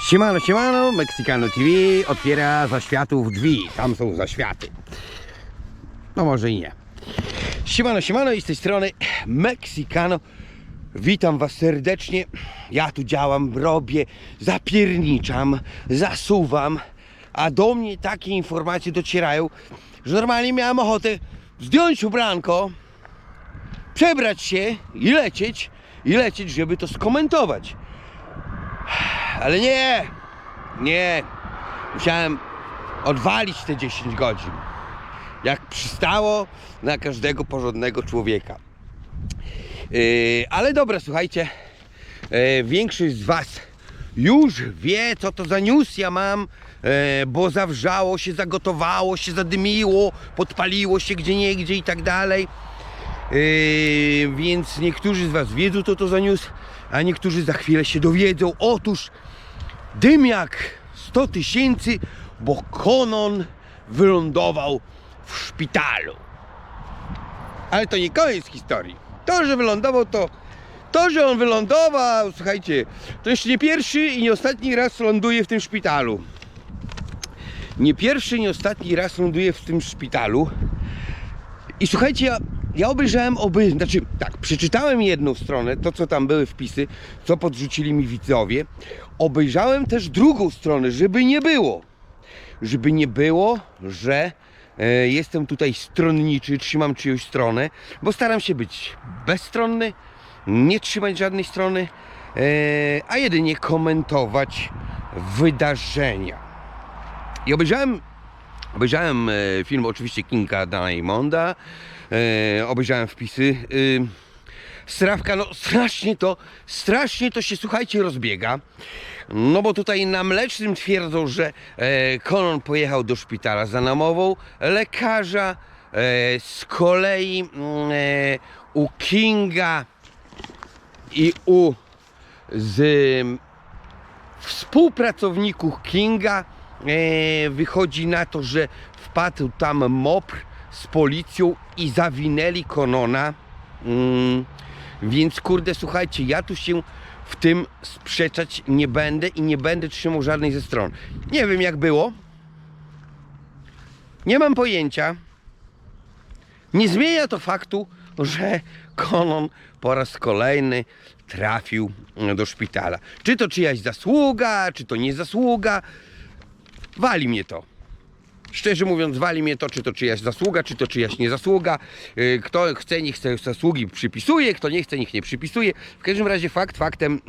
Siemano, siemano, Mexicano TV otwiera zaświatów drzwi. Tam są zaświaty. No może i nie. Siemano, siemano i z tej strony Mexicano. Witam Was serdecznie. Ja tu działam, robię, zapierniczam, zasuwam, a do mnie takie informacje docierają, że normalnie miałem ochotę zdjąć ubranko, przebrać się i lecieć, i lecieć, żeby to skomentować. Ale nie, nie. Musiałem odwalić te 10 godzin. Jak przystało na każdego porządnego człowieka. Yy, ale dobra, słuchajcie. Yy, większość z Was już wie, co to za news ja mam, yy, bo zawrzało się, zagotowało się, zadymiło, podpaliło się gdzie niegdzie i tak dalej. Yy, więc niektórzy z Was wiedzą, co to za a niektórzy za chwilę się dowiedzą. Otóż dymiak 100 tysięcy, bo Konon wylądował w szpitalu. Ale to nie koniec historii. To, że wylądował, to. To, że on wylądował, słuchajcie, to jeszcze nie pierwszy i nie ostatni raz ląduje w tym szpitalu. Nie pierwszy, nie ostatni raz ląduje w tym szpitalu. I słuchajcie, ja, obejrzałem oby, znaczy tak, przeczytałem jedną stronę, to co tam były wpisy, co podrzucili mi widzowie. Obejrzałem też drugą stronę, żeby nie było. Żeby nie było, że e, jestem tutaj stronniczy, trzymam czyjąś stronę, bo staram się być bezstronny, nie trzymać żadnej strony, e, a jedynie komentować wydarzenia. I obejrzałem Obejrzałem e, film oczywiście Kinga Diamonda, e, obejrzałem wpisy. E, Strawka, no strasznie to, strasznie to się, słuchajcie, rozbiega. No bo tutaj na Mlecznym twierdzą, że e, Conan pojechał do szpitala za namową lekarza. E, z kolei mm, e, u Kinga i u z współpracowników Kinga wychodzi na to, że wpadł tam mopr z policją i zawinęli Konona. Mm, więc kurde, słuchajcie, ja tu się w tym sprzeczać nie będę i nie będę trzymał żadnej ze stron. Nie wiem jak było. Nie mam pojęcia. Nie zmienia to faktu, że Konon po raz kolejny trafił do szpitala. Czy to czyjaś zasługa, czy to nie zasługa, wali mnie to. Szczerze mówiąc, wali mnie to, czy to czyjaś zasługa, czy to czyjaś niezasługa. Yy, Kto chce, niech te zasługi przypisuje, kto nie chce, niech nie przypisuje. W każdym razie fakt faktem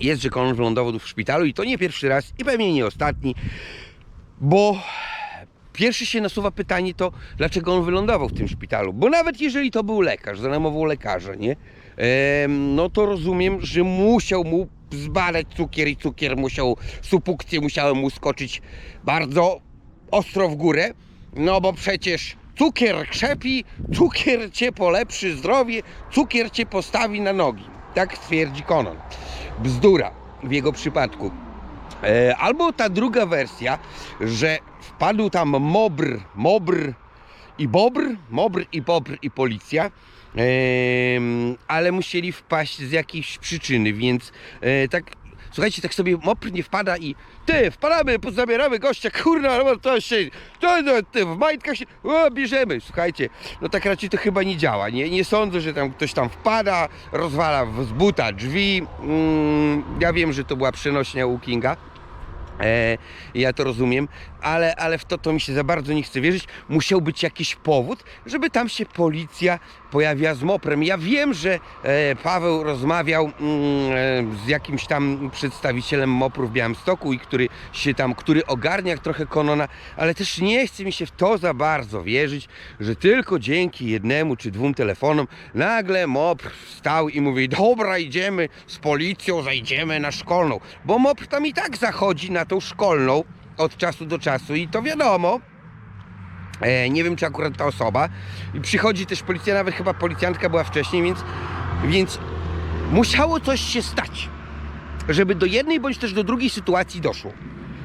jest, że Konon wylądował w szpitalu i to nie pierwszy raz i pewnie nie ostatni, bo pierwszy się nasuwa pytanie to, dlaczego on wylądował w tym szpitalu. Bo nawet jeżeli to był lekarz, za namową lekarza, nie? Em, no to rozumiem, że musiał mu zbadać cukier i cukier musiał, supukcje musiały mu skoczyć bardzo ostro w górę. No bo przecież cukier krzepi, cukier cię polepszy zdrowie, cukier cię postawi na nogi. Tak twierdzi Konon. Bzdura w jego przypadku. E, Albo ta druga wersja, że wpadł tam mobr, mobr i bobr, mobr i bobr i policja, ale musieli wpaść z jakiejś przyczyny, więc e, tak, słuchajcie, tak sobie mopr nie wpada i ty, wpadamy, zabieramy gościa, kurna, no to się, to, to, ty, w majtkach się, o, bierzemy, słuchajcie, no tak raczej to chyba nie działa, nie, nie sądzę, że tam ktoś tam wpada, rozwala z buta drzwi, mm, ja wiem, że to była przenośnia u Kinga, E, ja to rozumiem, ale, ale w to, to mi się za bardzo nie chce wierzyć. Musiał być jakiś powód, żeby tam się policja pojawiła z moprem. Ja wiem, że e, Paweł rozmawiał mm, e, z jakimś tam przedstawicielem mopru w Białymstoku i który się tam, który ogarnia trochę Konona, ale też nie chce mi się w to za bardzo wierzyć, że tylko dzięki jednemu czy dwóm telefonom nagle mopr wstał i mówi dobra idziemy z policją, zajdziemy na szkolną, bo mopr tam i tak zachodzi na tą szkolną od czasu do czasu i to wiadomo, E, nie wiem, czy akurat ta osoba. I przychodzi też policja, nawet chyba policjantka była wcześniej, więc, więc musiało coś się stać, żeby do jednej bądź też do drugiej sytuacji doszło.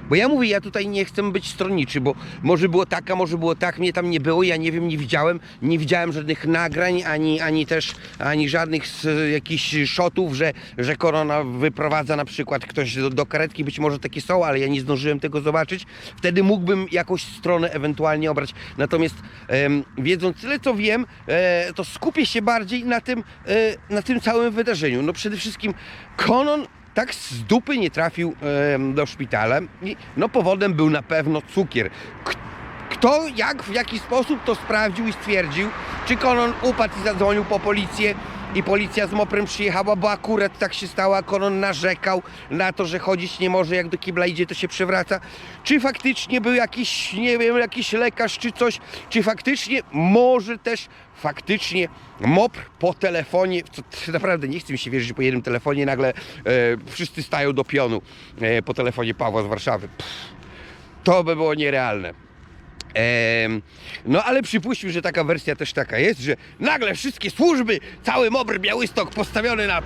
Bo ja mówię, ja tutaj nie chcę być stronniczy, bo może było tak, a może było tak, mnie tam nie było, ja nie wiem, nie widziałem, nie widziałem żadnych nagrań, ani, ani też, ani żadnych z, jakichś shotów, że, że korona wyprowadza na przykład ktoś do, do karetki, być może takie są, ale ja nie zdążyłem tego zobaczyć. Wtedy mógłbym jakąś stronę ewentualnie obrać. Natomiast em, wiedząc tyle, co wiem, e, to skupię się bardziej na tym, e, na tym całym wydarzeniu. No przede wszystkim Konon tak z dupy nie trafił do szpitala. I, no powodem był na pewno cukier. Kto, jak, w jaki sposób to sprawdził i stwierdził, czy Konon upadł i zadzwonił po policję i policja z moprem przyjechała, bo akurat tak się stało, Konon narzekał na to, że chodzić nie może, jak do kibla idzie, to się przewraca. Czy faktycznie był jakiś, nie wiem, jakiś lekarz czy coś, czy faktycznie, może też faktycznie mopr po telefonie, co naprawdę nie chce mi się wierzyć, po jednym telefonie nagle e, wszyscy stają do pionu e, po telefonie Pawła z Warszawy. Pff, to by było nierealne. No ale przypuśćmy, że taka wersja też taka jest, że nagle wszystkie służby, cały Mobr Białystok postawiony na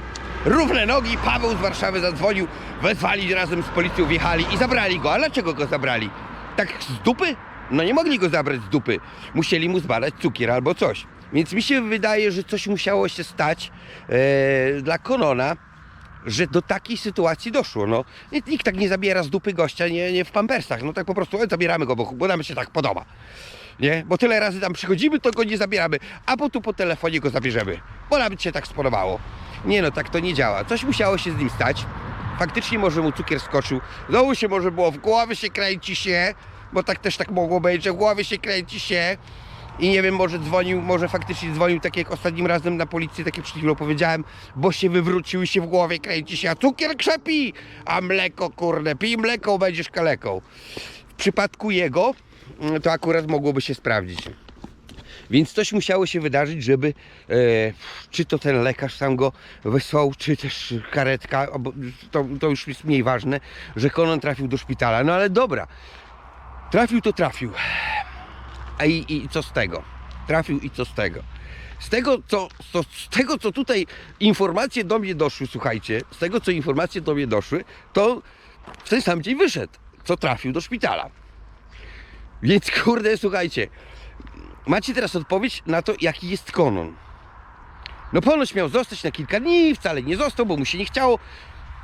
równe nogi, Paweł z Warszawy zadzwonił, wezwali razem z policją, wjechali i zabrali go. A dlaczego go zabrali? Tak z dupy? No nie mogli go zabrać z dupy. Musieli mu zbadać cukier albo coś. Więc mi się wydaje, że coś musiało się stać e, dla Konona, że do takiej sytuacji doszło. No, nikt, tak nie zabiera z dupy gościa, nie, nie w pampersach. No tak po prostu, e, zabieramy go, bo, bo nam się tak podoba. Nie? Bo tyle razy tam przychodzimy, to go nie zabieramy, a po tu po telefonie go zabierzemy, bo nam się tak spodobało. Nie no, tak to nie działa. Coś musiało się z nim stać. Faktycznie może mu cukier skoczył. Znowu się może było, w głowie się kręci się, bo tak też tak mogło być, że w głowie się kręci się. I nie wiem, może dzwonił, może faktycznie dzwonił tak jak ostatnim razem na policję, tak jak przed chwilą powiedziałem, bo się wywrócił i się w głowie kręci się, a cukier krzepi, a mleko, kurde, pij mleko, będziesz kaleką. W przypadku jego mm, to akurat mogłoby się sprawdzić. Więc coś musiało się wydarzyć, żeby e, czy to ten lekarz sam go wysłał, czy też karetka, to, to już jest mniej ważne, że Konon trafił do szpitala. No ale dobra, trafił to trafił. A i, i co z tego? Trafił i co z tego? Z tego, co, co, z tego, co tutaj informacje do mnie doszły, słuchajcie, z tego, co informacje do mnie doszły, to w ten sam dzień wyszedł, co trafił do szpitala. Więc kurde, słuchajcie, macie teraz odpowiedź na to, jaki jest konon. No ponoć miał zostać na kilka dni, wcale nie został, bo mu się nie chciało,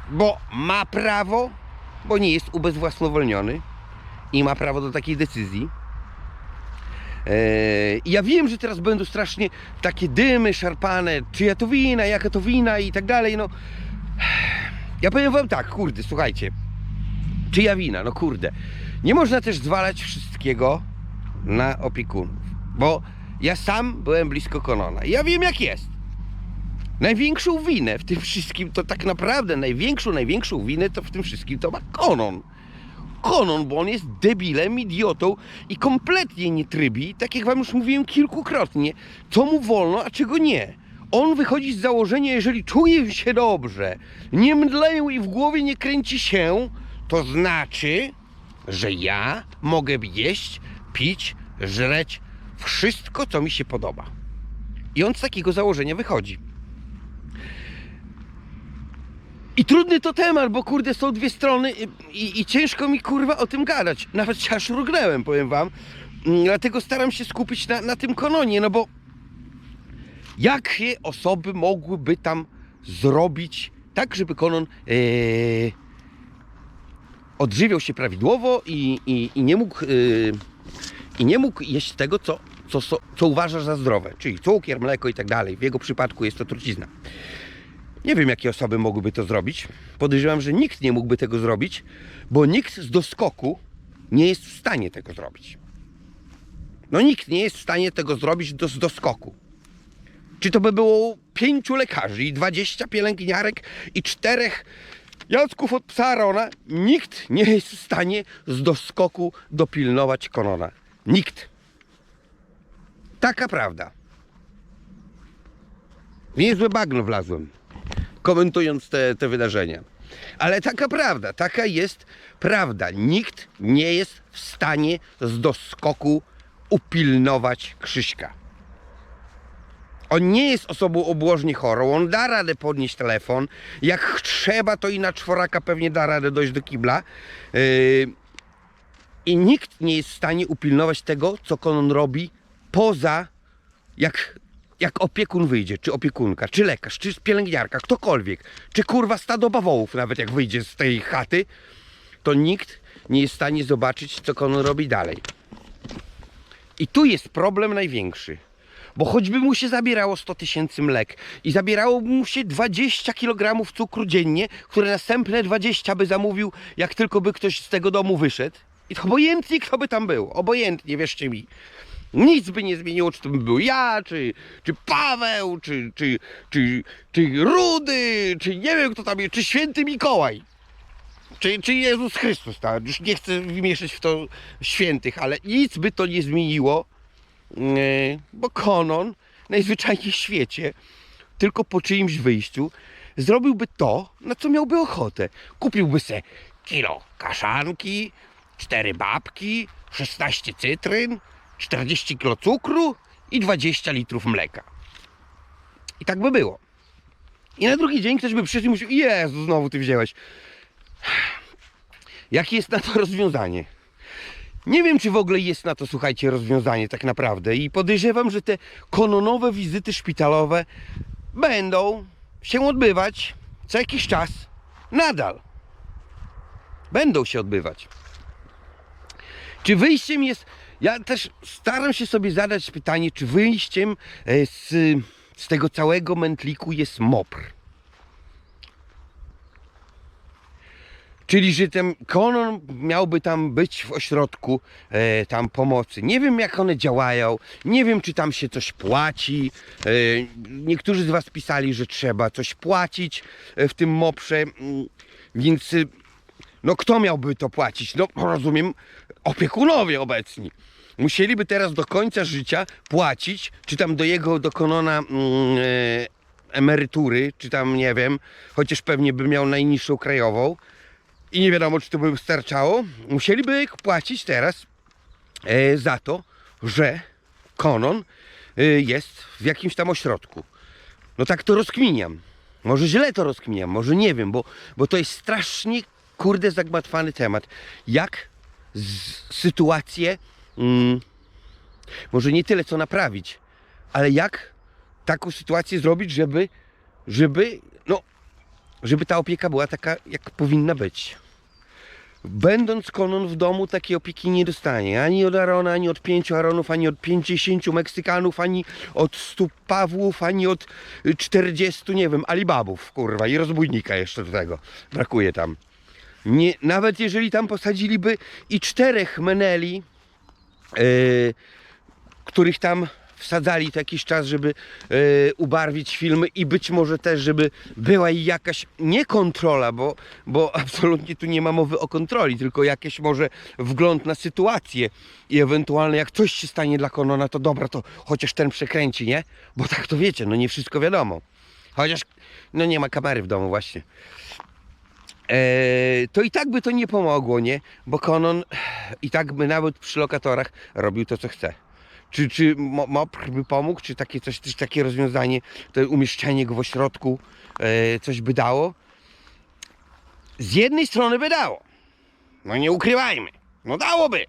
bo ma prawo, bo nie jest ubezwłasnowolniony i ma prawo do takiej decyzji. Eee, I ja wiem, że teraz będą strasznie takie dymy szarpane, czyja to wina, jaka to wina i tak dalej, no. Ja powiem wam tak, kurde, słuchajcie. Czyja wina? No kurde. Nie można też zwalać wszystkiego na opiekunów, bo ja sam byłem blisko Konona ja wiem jak jest. Największą winę w tym wszystkim, to tak naprawdę największą, największą winę to w tym wszystkim to ma Konon. Konon, bo on jest debilem, idiotą i kompletnie nie trybi, tak jak wam już mówiłem kilkukrotnie, co mu wolno, a czego nie. On wychodzi z założenia, jeżeli czuje się dobrze, nie mdleją i w głowie nie kręci się, to znaczy, że ja mogę jeść, pić, żreć wszystko, co mi się podoba. I on z takiego założenia wychodzi. I trudny to temat, bo kurde są dwie strony i, i, i ciężko mi kurwa o tym gadać. Nawet się aż rugnęłem, powiem wam. Mm, Dlatego staram się skupić na, na tym kononie, no bo jakie osoby mogłyby tam zrobić tak, żeby konon e, odżywiał się prawidłowo i, i, i, nie mógł, e, i nie mógł jeść tego, co, co, co uważasz za zdrowe, czyli cukier, mleko i tak dalej. W jego przypadku jest to trucizna. Nie wiem, jakie osoby mogłyby to zrobić. Podejrzewam, że nikt nie mógłby tego zrobić, bo nikt z doskoku nie jest w stanie tego zrobić. No nikt nie jest w stanie tego zrobić do, z doskoku. Czy to by było pięciu lekarzy i dwadzieścia pielęgniarek i czterech Jacków od psa? Nikt nie jest w stanie z doskoku dopilnować Konona. Nikt. Taka prawda. Niezłe bagno wlazłem, komentując te, te wydarzenia. Ale taka prawda, taka jest prawda. Nikt nie jest w stanie z doskoku upilnować Krzyśka. On nie jest osobą obłożnie chorą, on da radę podnieść telefon. Jak trzeba, to i na czworaka pewnie da radę dojść do kibla. Yy, I nikt nie jest w stanie upilnować tego, co Konon robi poza jak, jak opiekun wyjdzie, czy opiekunka, czy lekarz, czy pielęgniarka, ktokolwiek, czy kurwa stado bawołów nawet jak wyjdzie z tej chaty, to nikt nie jest w stanie zobaczyć, co Konon robi dalej. I tu jest problem największy. Bo choćby mu się zabierało 100 tysięcy mlek i zabierało mu się 20 kg cukru dziennie, które następne 20 by zamówił, jak tylko by ktoś z tego domu wyszedł. I to obojętnie kto by tam był, obojętnie, wierzcie mi. Nic by nie zmieniło, czy to by był ja, czy, czy Paweł, czy, czy, czy, czy Rudy, czy nie wiem kto tam jest, czy Święty Mikołaj. Czy, czy Jezus Chrystus, tak? Już nie chcę wmieszać w to świętych, ale nic by to nie zmieniło, Yy, bo Konon najzwyczajniej w świecie, tylko po czyimś wyjściu, zrobiłby to, na co miałby ochotę. Kupiłby se kilo kaszanki, cztery babki, 16 cytryn, 40 kilo cukru i 20 litrów mleka. I tak by było. I na drugi dzień ktoś by przyszedł i mówił, Jezu, znowu ty wziąłeś. Jakie jest na to rozwiązanie? Nie wiem, czy w ogóle jest na to, słuchajcie, rozwiązanie tak naprawdę. I podejrzewam, że te kononowe wizyty szpitalowe będą się odbywać co jakiś czas nadal. Będą się odbywać. Czy wyjściem jest. Ja też staram się sobie zadać pytanie, czy wyjściem e, z, z tego całego mętliku jest MOPR. Czyli, że ten konon miałby tam być w ośrodku e, tam pomocy. Nie wiem, jak one działają, nie wiem, czy tam się coś płaci. E, niektórzy z Was pisali, że trzeba coś płacić e, w tym moprze, mm, więc y, no kto miałby to płacić? No rozumiem, opiekunowie obecni. Musieliby teraz do końca życia płacić, czy tam do jego, do konona mm, e, emerytury, czy tam nie wiem, chociaż pewnie by miał najniższą krajową i nie wiadomo, czy to by starczało, musieliby płacić teraz e, za to, że konon e, jest w jakimś tam ośrodku. No tak to rozkminiam. Może źle to rozkminiam, może nie wiem, bo, bo to jest strasznie, kurde, zagmatwany temat. Jak sytuację, mm, może nie tyle co naprawić, ale jak taką sytuację zrobić, żeby, żeby, no, żeby ta opieka była taka, jak powinna być. Będąc konon w domu, takiej opieki nie dostanie. Ani od Arona, ani od pięciu Aronów, ani od 50 Meksykanów, ani od 100 Pawłów, ani od 40, nie wiem, Alibabów, kurwa, i rozbójnika jeszcze do tego. Brakuje tam. Nie, nawet jeżeli tam posadziliby i czterech Meneli, yy, których tam wsadzali to jakiś czas, żeby e, ubarwić filmy i być może też, żeby była i jakaś nie kontrola, bo, bo absolutnie tu nie ma mowy o kontroli, tylko jakieś może wgląd na sytuację i ewentualnie jak coś się stanie dla Konona, to dobra, to chociaż ten przekręci, nie? Bo tak to wiecie, no nie wszystko wiadomo. Chociaż, no nie ma kamery w domu właśnie. Eee, to i tak by to nie pomogło, nie? Bo Konon i tak by nawet przy lokatorach robił to, co chce. Czy, czy mo- MOPR by pomógł, czy takie coś, coś takie rozwiązanie, to umieszczenie go w ośrodku e, coś by dało? Z jednej strony by dało. No nie ukrywajmy. No dałoby.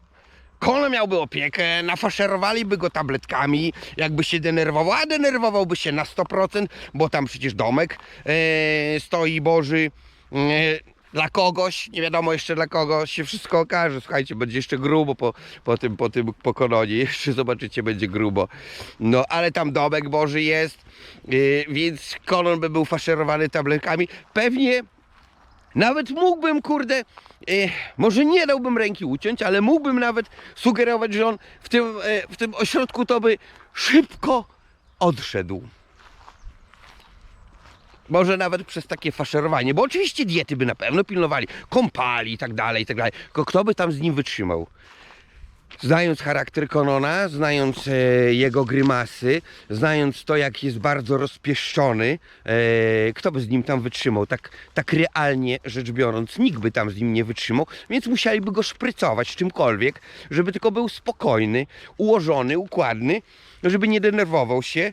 Kono miałby opiekę, nafaszerowaliby go tabletkami, jakby się denerwował, a denerwowałby się na 100%, bo tam przecież domek e, stoi Boży. E, dla kogoś, nie wiadomo jeszcze dla kogo, się wszystko okaże. Słuchajcie, będzie jeszcze grubo po, po tym, po tym pokononie. Jeszcze zobaczycie, będzie grubo. No, ale tam domek Boży jest, yy, więc konon by był faszerowany tabletkami. Pewnie nawet mógłbym, kurde, e, może nie dałbym ręki uciąć, ale mógłbym nawet sugerować, że on w tym, e, w tym ośrodku to by szybko odszedł. Może nawet przez takie faszerowanie, bo oczywiście diety by na pewno pilnowali, kąpali i tak dalej, i tak dalej. Tylko kto by tam z nim wytrzymał? Znając charakter Konona, znając e, jego grymasy, znając to, jak jest bardzo rozpieszczony, e, kto by z nim tam wytrzymał? Tak, tak realnie rzecz biorąc, nikt by tam z nim nie wytrzymał, więc musieliby go szprycować czymkolwiek, żeby tylko był spokojny, ułożony, układny, żeby nie denerwował się.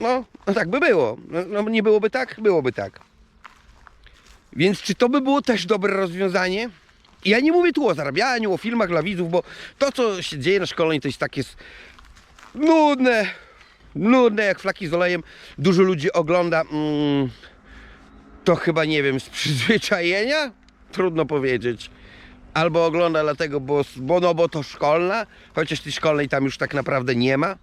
No, no tak by było. No, no nie byłoby tak? Byłoby tak. Więc czy to by było też dobre rozwiązanie? Ja nie mówię tu o zarabianiu, o filmach dla widzów, bo to, co się dzieje na szkoleniu, to jest takie nudne, nudne jak flaki z olejem. Dużo ludzi ogląda, mm, to chyba, nie wiem, z przyzwyczajenia? Trudno powiedzieć. Albo ogląda dlatego, bo, bo, no, bo to szkolna, chociaż tej szkolnej tam już tak naprawdę nie ma.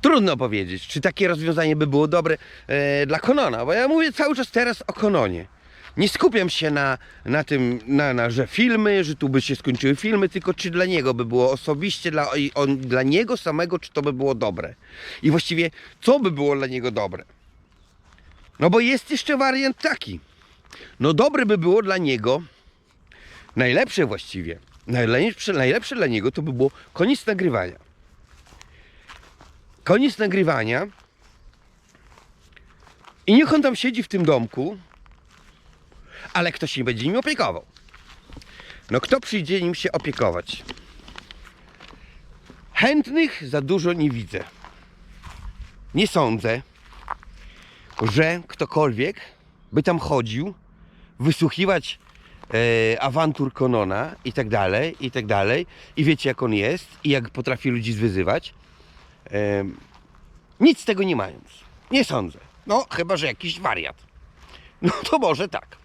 Trudno powiedzieć, czy takie rozwiązanie by było dobre e, dla Konona, bo ja mówię cały czas teraz o Kononie. Nie skupiam się na, na tym, na, na, że filmy, że tu by się skończyły filmy, tylko czy dla niego by było osobiście, dla, on, dla niego samego, czy to by było dobre. I właściwie, co by było dla niego dobre. No bo jest jeszcze wariant taki. No dobre by było dla niego, najlepsze właściwie, najlepsze, najlepsze dla niego to by było koniec nagrywania koniec nagrywania i niech on tam siedzi w tym domku, ale ktoś nie będzie nim opiekował. No kto przyjdzie nim się opiekować? Chętnych za dużo nie widzę. Nie sądzę, że ktokolwiek by tam chodził, wysłuchiwać e, awantur Konona i tak dalej, i tak dalej. I wiecie jak on jest i jak potrafi ludzi zwyzywać. Nic z tego nie mając. Nie sądzę. No, chyba, że jakiś wariat. No to może tak.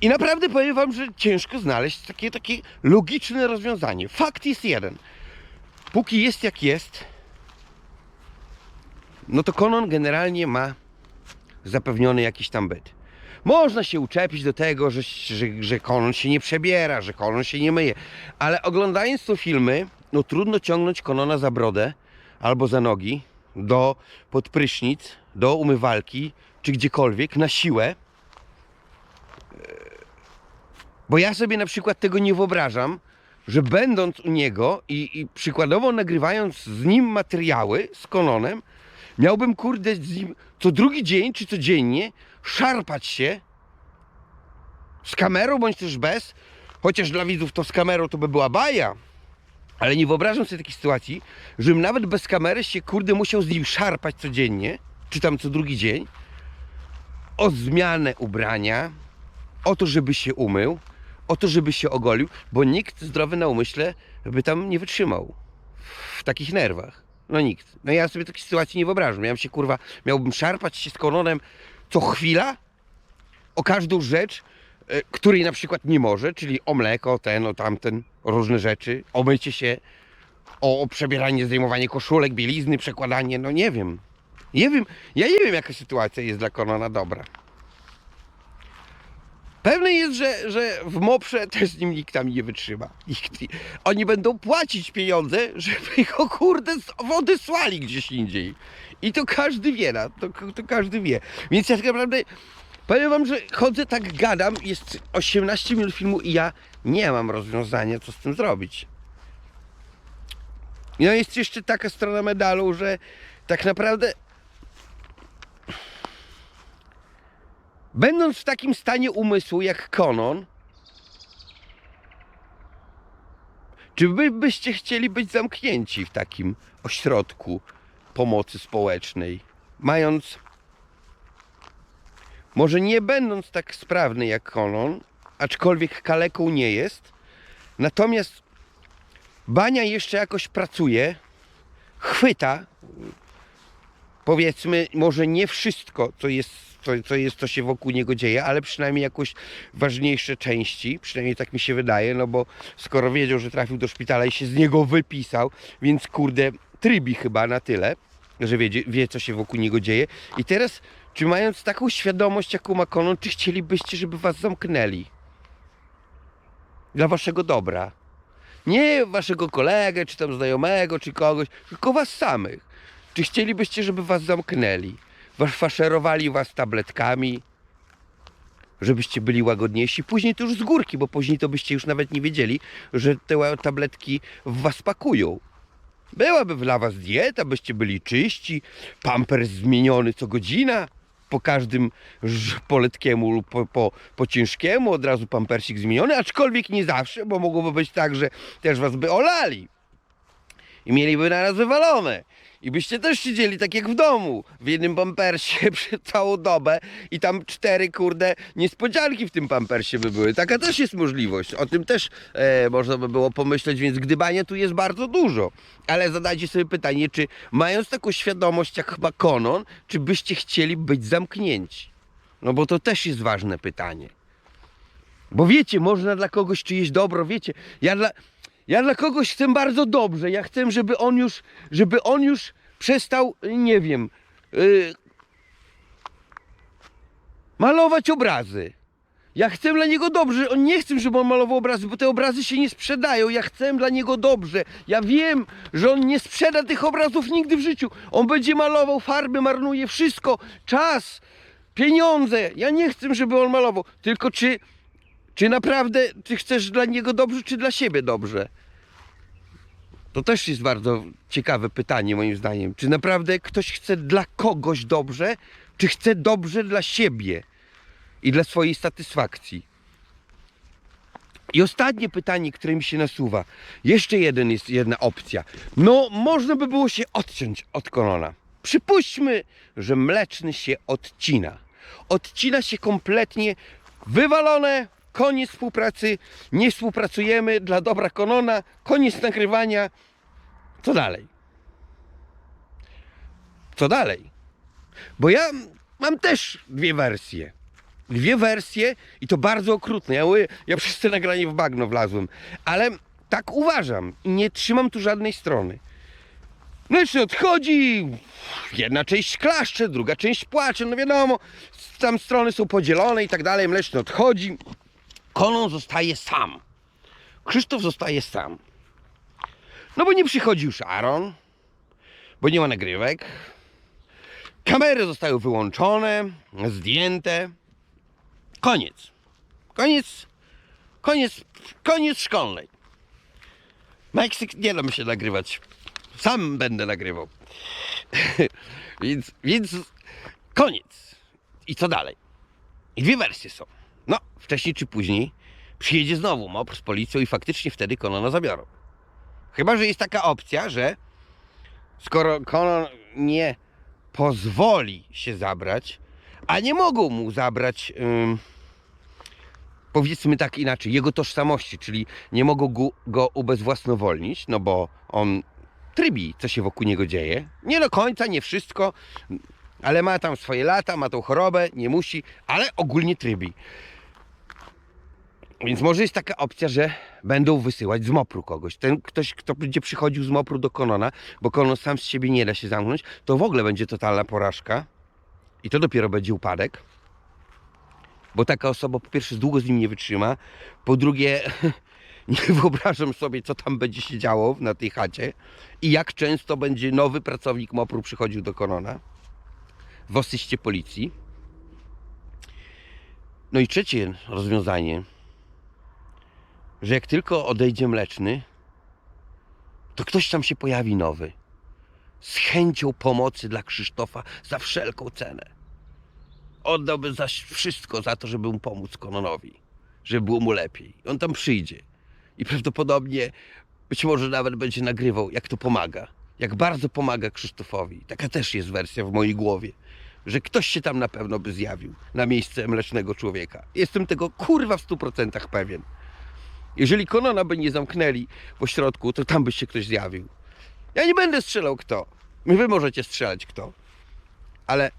I naprawdę powiem wam, że ciężko znaleźć takie, takie logiczne rozwiązanie. Fakt jest jeden. Póki jest jak jest, no to Konon generalnie ma zapewniony jakiś tam byt. Można się uczepić do tego, że, że, że Konon się nie przebiera, że Konon się nie myje, ale oglądając te filmy, no trudno ciągnąć Konona za brodę albo za nogi do pod prysznic, do umywalki czy gdziekolwiek na siłę. Bo ja sobie na przykład tego nie wyobrażam, że będąc u niego i, i przykładowo nagrywając z nim materiały z Kononem, miałbym kurde z nim co drugi dzień czy codziennie szarpać się z kamerą bądź też bez, chociaż dla widzów to z kamerą to by była baja, ale nie wyobrażam sobie takiej sytuacji, żebym nawet bez kamery się kurde musiał z nim szarpać codziennie, czy tam co drugi dzień, o zmianę ubrania, o to, żeby się umył, o to, żeby się ogolił, bo nikt zdrowy na umyśle by tam nie wytrzymał w takich nerwach. No nikt. No ja sobie takiej sytuacji nie wyobrażam. Miałem się kurwa, miałbym szarpać się z koronem co chwila o każdą rzecz, e, której na przykład nie może, czyli o mleko, ten, o tamten, różne rzeczy, o mycie się, o przebieranie, zdejmowanie koszulek, bielizny, przekładanie, no nie wiem. Nie wiem, ja nie wiem jaka sytuacja jest dla Konona dobra. Pewne jest, że, że w Moprze też nim nikt tam nie wytrzyma. Nikt, oni będą płacić pieniądze, żeby go kurde z- odesłali gdzieś indziej. I to każdy wie, na- to, to każdy wie. Więc ja tak naprawdę powiem wam, że chodzę tak gadam, jest 18 minut filmu i ja nie mam rozwiązania, co z tym zrobić. No jest jeszcze taka strona medalu, że tak naprawdę Będąc w takim stanie umysłu jak Konon, czy wy byście chcieli być zamknięci w takim ośrodku pomocy społecznej, mając, może nie będąc tak sprawny jak Konon, aczkolwiek kaleką nie jest, natomiast Bania jeszcze jakoś pracuje, chwyta, powiedzmy, może nie wszystko, co jest, co, co jest, co się wokół niego dzieje, ale przynajmniej jakoś ważniejsze części, przynajmniej tak mi się wydaje, no bo skoro wiedział, że trafił do szpitala i się z niego wypisał, więc kurde, trybi chyba na tyle, że wie, wie co się wokół niego dzieje. I teraz, czy mając taką świadomość, jaką ma Konon, czy chcielibyście, żeby was zamknęli? Dla waszego dobra. Nie waszego kolegę, czy tam znajomego, czy kogoś, tylko was samych. Czy chcielibyście, żeby was zamknęli? Was faszerowali was tabletkami, żebyście byli łagodniejsi. Później to już z górki, bo później to byście już nawet nie wiedzieli, że te tabletki w was pakują. Byłaby dla was dieta, byście byli czyści, pampers zmieniony co godzina, po każdym po letkiemu lub po, po, po ciężkiemu od razu pampersik zmieniony, aczkolwiek nie zawsze, bo mogłoby być tak, że też was by olali. i mieliby naraz wywalone. I byście też siedzieli tak jak w domu, w jednym pampersie przez całą dobę i tam cztery, kurde, niespodzianki w tym pampersie by były. Taka też jest możliwość. O tym też e, można by było pomyśleć, więc gdybania tu jest bardzo dużo. Ale zadajcie sobie pytanie, czy mając taką świadomość jak chyba Konon, czy byście chcieli być zamknięci? No bo to też jest ważne pytanie. Bo wiecie, można dla kogoś czyjeś dobro, wiecie, ja dla, ja dla kogoś chcę bardzo dobrze, ja chcę, żeby on już, żeby on już przestał, nie wiem, yy, malować obrazy. Ja chcę dla niego dobrze, on nie chcę, żeby on malował obrazy, bo te obrazy się nie sprzedają. Ja chcę dla niego dobrze. Ja wiem, że on nie sprzeda tych obrazów nigdy w życiu. On będzie malował, farby marnuje, wszystko, czas, pieniądze. Ja nie chcę, żeby on malował. Tylko czy, czy naprawdę ty chcesz dla niego dobrze, czy dla siebie dobrze? To też jest bardzo ciekawe pytanie moim zdaniem. Czy naprawdę ktoś chce dla kogoś dobrze, czy chce dobrze dla siebie i dla swojej satysfakcji? I ostatnie pytanie, które mi się nasuwa. Jeszcze jeden jest jedna opcja. No, można by było się odciąć od kolona. Przypuśćmy, że mleczny się odcina. Odcina się kompletnie, wywalone, koniec współpracy, nie współpracujemy dla dobra konona, koniec nagrywania. Co dalej? Co dalej? Bo ja mam też dwie wersje. Dwie wersje i to bardzo okrutne. Ja, ja przez te nagranie w bagno wlazłem, ale tak uważam i nie trzymam tu żadnej strony. Mleczny odchodzi, jedna część klaszcze, druga część płacze, no wiadomo, tam strony są podzielone i tak dalej, mleczny odchodzi, Konon zostaje sam. Krzysztof zostaje sam. No bo nie przychodzi już Aaron, bo nie ma nagrywek. Kamery zostały wyłączone, zdjęte. Koniec. Koniec. Koniec. Koniec szkolnej. Meksyk nie da mi się nagrywać. Sam będę nagrywał. więc, więc koniec. I co dalej? I dwie wersje są. No, wcześniej czy później przyjedzie znowu MOPR z policją i faktycznie wtedy Konona zabiorą. Chyba, że jest taka opcja, że skoro Konon nie pozwoli się zabrać, a nie mogą mu zabrać, powiedzmy tak inaczej, jego tożsamości, czyli nie mogą go, go ubezwłasnowolnić, no bo on trybi, co się wokół niego dzieje. Nie do końca, nie wszystko, ale ma tam swoje lata, ma tą chorobę, nie musi, ale ogólnie trybi. Więc może jest taka opcja, że będą wysyłać z mopru kogoś. Ten ktoś, kto będzie przychodził z mopru do Konona, bo Konon sam z siebie nie da się zamknąć, to w ogóle będzie totalna porażka. I to dopiero będzie upadek. Bo taka osoba po pierwsze długo z nim nie wytrzyma, po drugie nie wyobrażam sobie, co tam będzie się działo na tej chacie i jak często będzie nowy pracownik mopru przychodził do Konona w asyście policji. No i trzecie rozwiązanie, że jak tylko odejdzie mleczny, to ktoś tam się pojawi nowy. Z chęcią pomocy dla Krzysztofa za wszelką cenę. Oddałby zaś wszystko za to, żeby mu pomóc Kononowi, żeby było mu lepiej. On tam przyjdzie i prawdopodobnie być może nawet będzie nagrywał, jak to pomaga. Jak bardzo pomaga Krzysztofowi. Taka też jest wersja w mojej głowie że ktoś się tam na pewno by zjawił na miejsce mlecznego człowieka. Jestem tego kurwa w 100% pewien. Jeżeli Konona by nie zamknęli po środku, to tam by się ktoś zjawił. Ja nie będę strzelał kto. Wy możecie strzelać kto. Ale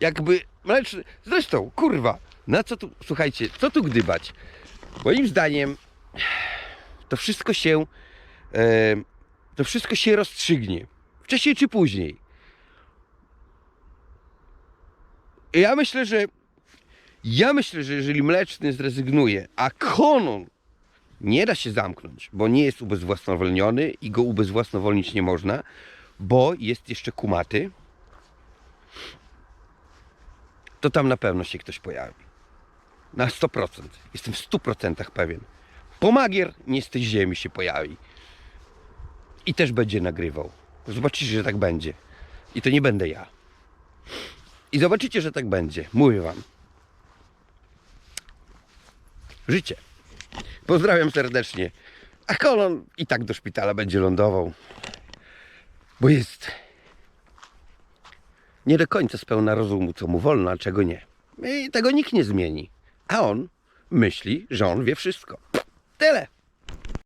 jakby mleczny... Zresztą, kurwa, na co tu... Słuchajcie, co tu gdybać? Moim zdaniem to wszystko się... E, to wszystko się rozstrzygnie. Wcześniej czy później. Ja myślę, że ja myślę, że jeżeli mleczny zrezygnuje, a konon nie da się zamknąć, bo nie jest ubezwłasnowolniony i go ubezwłasnowolnić nie można, bo jest jeszcze kumaty, to tam na pewno się ktoś pojawi. Na 100%. Jestem w 100% pewien. Pomagier nie z tej ziemi się pojawi. I też będzie nagrywał. Zobaczycie, że tak będzie. I to nie będę ja. I zobaczycie, że tak będzie. Mówię wam. Życie. Pozdrawiam serdecznie. A kolon i tak do szpitala będzie lądował. Bo jest nie do końca spełna rozumu, co mu wolno, a czego nie. I tego nikt nie zmieni. A on myśli, że on wie wszystko. Tyle.